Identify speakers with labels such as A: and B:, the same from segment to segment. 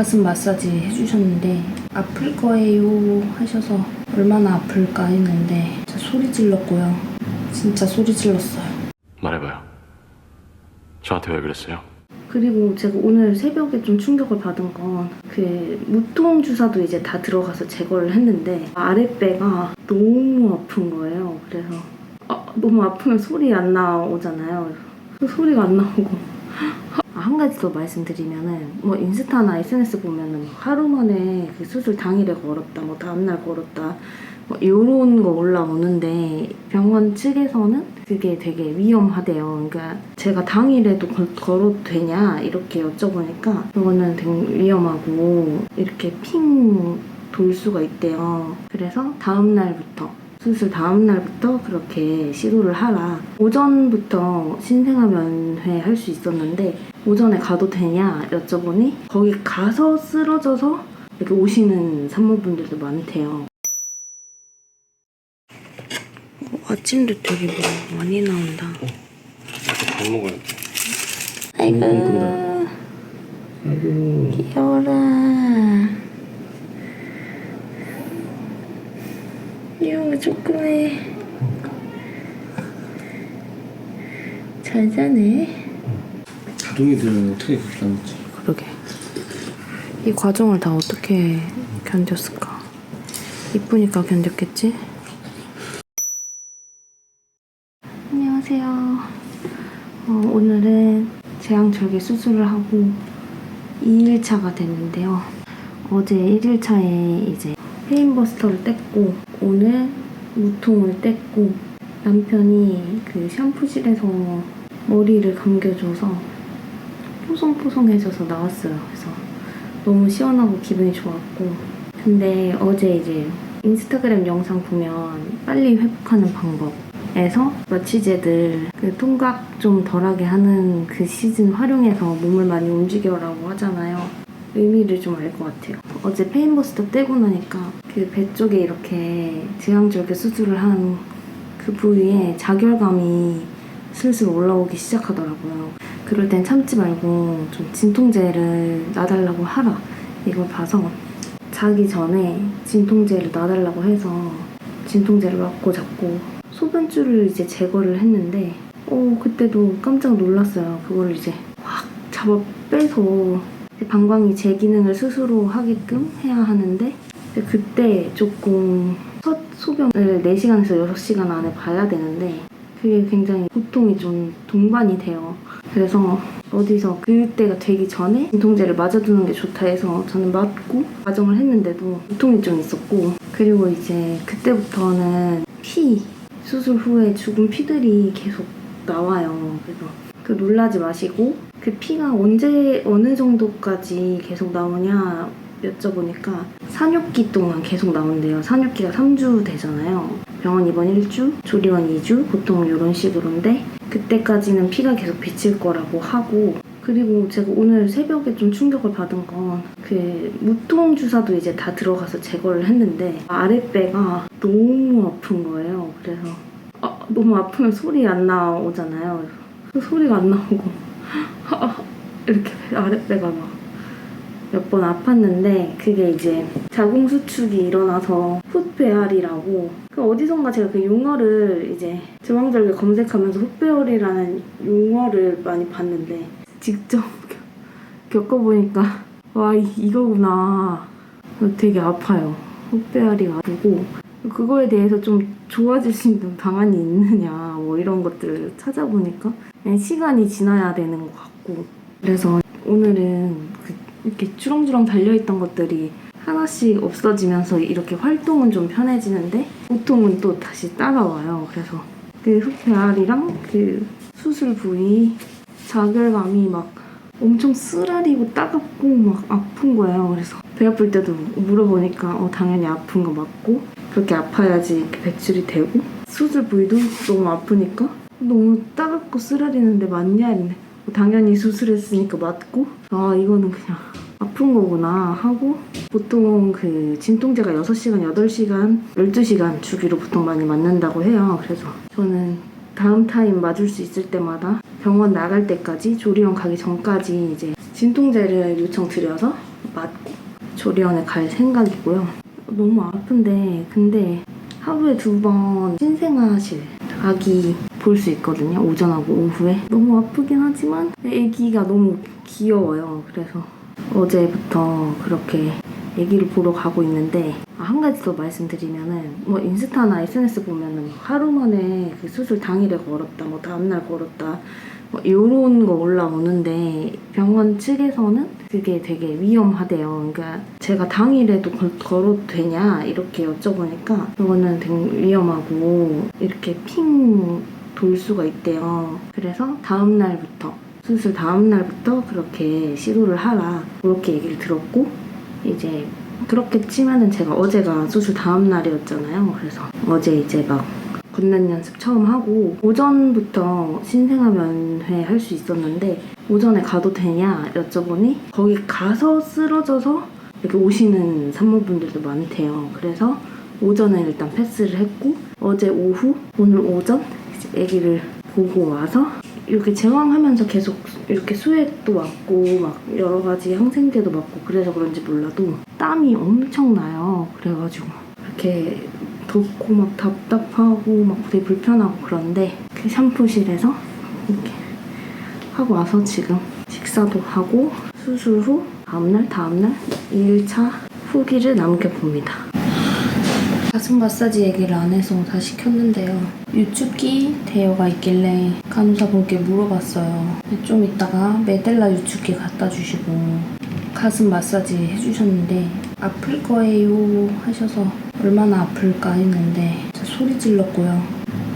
A: 가슴 마사지 해주셨는데 아플 거예요 하셔서 얼마나 아플까 했는데 진짜 소리 질렀고요. 진짜 소리 질렀어요.
B: 말해봐요. 저한테 왜 그랬어요?
A: 그리고 제가 오늘 새벽에 좀 충격을 받은 건 그 무통 주사도 이제 다 들어가서 제거를 했는데 아랫배가 너무 아픈 거예요. 그래서 아, 너무 아프면 소리 안 나오잖아요. 그 소리가 안 나오고 아, 한 가지 더 말씀드리면은 뭐 인스타나 SNS 보면은 막 하루 만에 그 수술 당일에 걸었다, 뭐 다음날 걸었다, 뭐 이런 거 올라오는데 병원 측에서는 그게 되게 위험하대요. 그러니까 제가 당일에도 걸, 걸어도 되냐 이렇게 여쭤보니까 그거는 되게 위험하고 이렇게 핑 돌 수가 있대요. 그래서 다음 날부터 수술 다음 날부터 그렇게 시도를 하라. 오전부터 신생아 면회 할 수 있었는데 오전에 가도 되냐 여쭤보니 거기 가서 쓰러져서 이렇게 오시는 산모분들도 많대요. 아침도 되게 뭐 많이 나온다.
B: 밥 먹어요.
A: 아이고
B: 아이고.
A: 귀여워라. 이거 조그매. 잘 자네.
C: 자동이 되면 어떻게 그렇게 나오지?
A: 그러게. 이 과정을 다 어떻게 견뎠을까? 이쁘니까 견뎠겠지? 안녕하세요. 어, 오늘은 제왕절개 수술을 하고 2일차가 됐는데요. 어제 1일차에 이제 페인버스터를 뗐고 오늘 무통을 뗐고 남편이 그 샴푸실에서 머리를 감겨줘서 뽀송뽀송해져서 나왔어요. 그래서 너무 시원하고 기분이 좋았고 근데 어제 이제 인스타그램 영상 보면 빨리 회복하는 방법에서 마취제들 그 통각 좀 덜하게 하는 그 시즌 활용해서 몸을 많이 움직여라고 하잖아요. 의미를 좀 알 것 같아요. 어제 페인버스터 떼고 나니까 그 배 쪽에 이렇게 제왕절개 수술을 한 그 부위에 자결감이 슬슬 올라오기 시작하더라고요. 그럴 땐 참지 말고 좀 진통제를 놔달라고 하라. 이걸 봐서 자기 전에 진통제를 놔달라고 해서 진통제를 맞고 잡고 소변줄을 이제 제거를 했는데 어 그때도 깜짝 놀랐어요. 그걸 이제 확 잡아 빼서 방광이 제 기능을 스스로 하게끔 해야 하는데 그때 조금 첫 소변을 4시간에서 6시간 안에 봐야 되는데 그게 굉장히 고통이 좀 동반이 돼요. 그래서 어디서 그때가 되기 전에 진통제를 맞아두는 게 좋다 해서 저는 맞고 과정을 했는데도 고통이 좀 있었고 그리고 이제 그때부터는 피 수술 후에 죽은 피들이 계속 나와요. 그래서 그 놀라지 마시고 그 피가 언제 어느 정도까지 계속 나오냐 여쭤보니까 산육기 동안 계속 나온대요. 산육기가 3주 되잖아요. 병원 입원 1주, 조리원 2주, 보통 이런 식으로인데 그때까지는 피가 계속 비칠 거라고 하고 그리고 제가 오늘 새벽에 좀 충격을 받은 건 그 무통 주사도 이제 다 들어가서 제거를 했는데 아랫배가 너무 아픈 거예요. 그래서 아, 너무 아프면 소리 안 나오잖아요. 그 소리가 안 나오고. 이렇게 아랫배가 막 몇 번 아팠는데 그게 이제 자궁 수축이 일어나서 훗배알이라고. 그 어디선가 제가 그 용어를 이제 제왕절개 검색하면서 훗배알이라는 용어를 많이 봤는데 직접 겪- 겪어보니까 와 이- 이거구나. 되게 아파요. 훗배알이 아프고 그거에 대해서 좀 좋아질 수 있는 방안이 있느냐 뭐 이런 것들을 찾아보니까 시간이 지나야 되는 것 같고 그래서 오늘은 그 이렇게 주렁주렁 달려있던 것들이 하나씩 없어지면서 이렇게 활동은 좀 편해지는데 고통은 또 다시 따라와요. 그래서 그 흑배알이랑 그 수술 부위 자결감이 막 엄청 쓰라리고 따갑고 막 아픈 거예요. 그래서 배 아플 때도 물어보니까 어, 당연히 아픈 거 맞고 그렇게 아파야지 배출이 되고 수술 부위도 너무 아프니까 너무 따갑고 쓰라리는데 맞냐 했네. 뭐 당연히 수술했으니까 맞고 아 이거는 그냥 아픈 거구나 하고 보통 그 진통제가 6시간, 8시간, 12시간 주기로 보통 많이 맞는다고 해요. 그래서 저는 다음 타임 맞을 수 있을 때마다 병원 나갈 때까지 조리원 가기 전까지 이제 진통제를 요청드려서 맞고 조리원에 갈 생각이고요. 너무 아픈데 근데 하루에 두 번 신생아실 아기 볼 수 있거든요. 오전하고 오후에. 너무 아프긴 하지만 아기가 너무 귀여워요. 그래서 어제부터 그렇게 아기를 보러 가고 있는데 아, 한 가지 더 말씀드리면은 뭐 인스타나 SNS 보면은 막 하루 만에 그 수술 당일에 걸었다, 뭐 다음날 걸었다, 뭐 이런 거 올라오는데 병원 측에서는 그게 되게 위험하대요. 그러니까 제가 당일에도 걸, 걸어도 되냐 이렇게 여쭤보니까 그거는 되게 위험하고 이렇게 핑 돌 수가 있대요. 그래서 다음 날부터 수술 다음 날부터 그렇게 시도를 하라 그렇게 얘기를 들었고 이제 그렇겠지만은 제가 어제가 수술 다음 날이었잖아요. 그래서 어제 이제 막 걷는 연습 처음 하고 오전부터 신생아 면회 할 수 있었는데 오전에 가도 되냐 여쭤보니 거기 가서 쓰러져서 이렇게 오시는 산모분들도 많대요. 그래서 오전에 일단 패스를 했고 어제 오후 오늘 오전 아기를 보고 와서 이렇게 제왕하면서 계속 이렇게 수액도 맞고 막 여러 가지 항생제도 맞고 그래서 그런지 몰라도 땀이 엄청 나요. 그래가지고 이렇게 덥고 막 답답하고 막 되게 불편하고 그런데 그 샴푸실에서 이렇게 하고 와서 지금 식사도 하고 수술 후 다음날 다음날 2일차 후기를 남겨봅니다. 가슴 마사지 얘기를 안 해서 다 시 켰는데요. 유축기 대여가 있길래 간호사분께 물어봤어요. 좀 이따가 메델라 유축기 갖다 주시고 가슴 마사지 해주셨는데 아플 거예요 하셔서 얼마나 아플까 했는데 진짜 소리 질렀고요.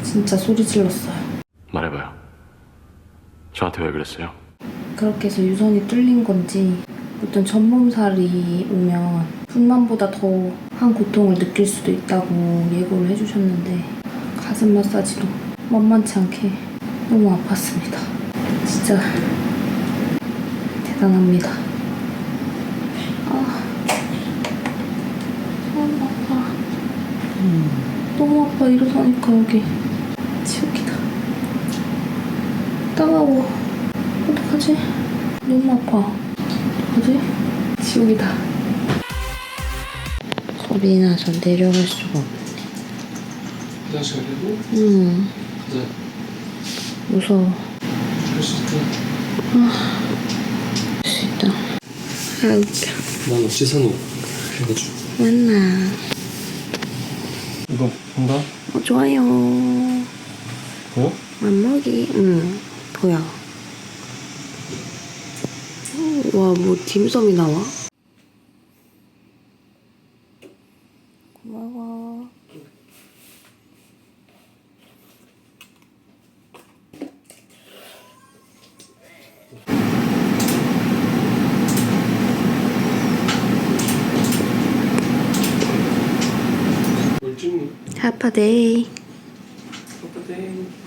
A: 진짜 소리 질렀어요.
B: 말해봐요. 저한테 왜 그랬어요?
A: 그렇게 해서 유선이 뚫린 건지 어떤 전몸살이 오면 분만보다 더 한 고통을 느낄 수도 있다고 예고를 해주셨는데 가슴 마사지도 만만치 않게 너무 아팠습니다. 진짜 대단합니다. 아, 너무 아파. 너무 아파 일어서니까 여기 지옥이다. 따가워. 어떡하지? 너무 아파. 어떡하지? 지옥이다. 겁이 나서 내려갈 수가 없네.
C: 화장실 가려고?
A: 응,
C: 가자.
A: 무서워.
C: 할수 있다.
A: 할 수 있다. 아, 웃겨.
C: 난 어찌 사노? 해가지고.
A: 만나.
C: 이거 본다?
A: 어, 좋아요.
C: 어?
A: 맘먹이. 응, 보여. 와, 뭐, 딤섬이 나와? 고마워.
C: 뭘 찍니?
A: 하파데이.
C: 오빠데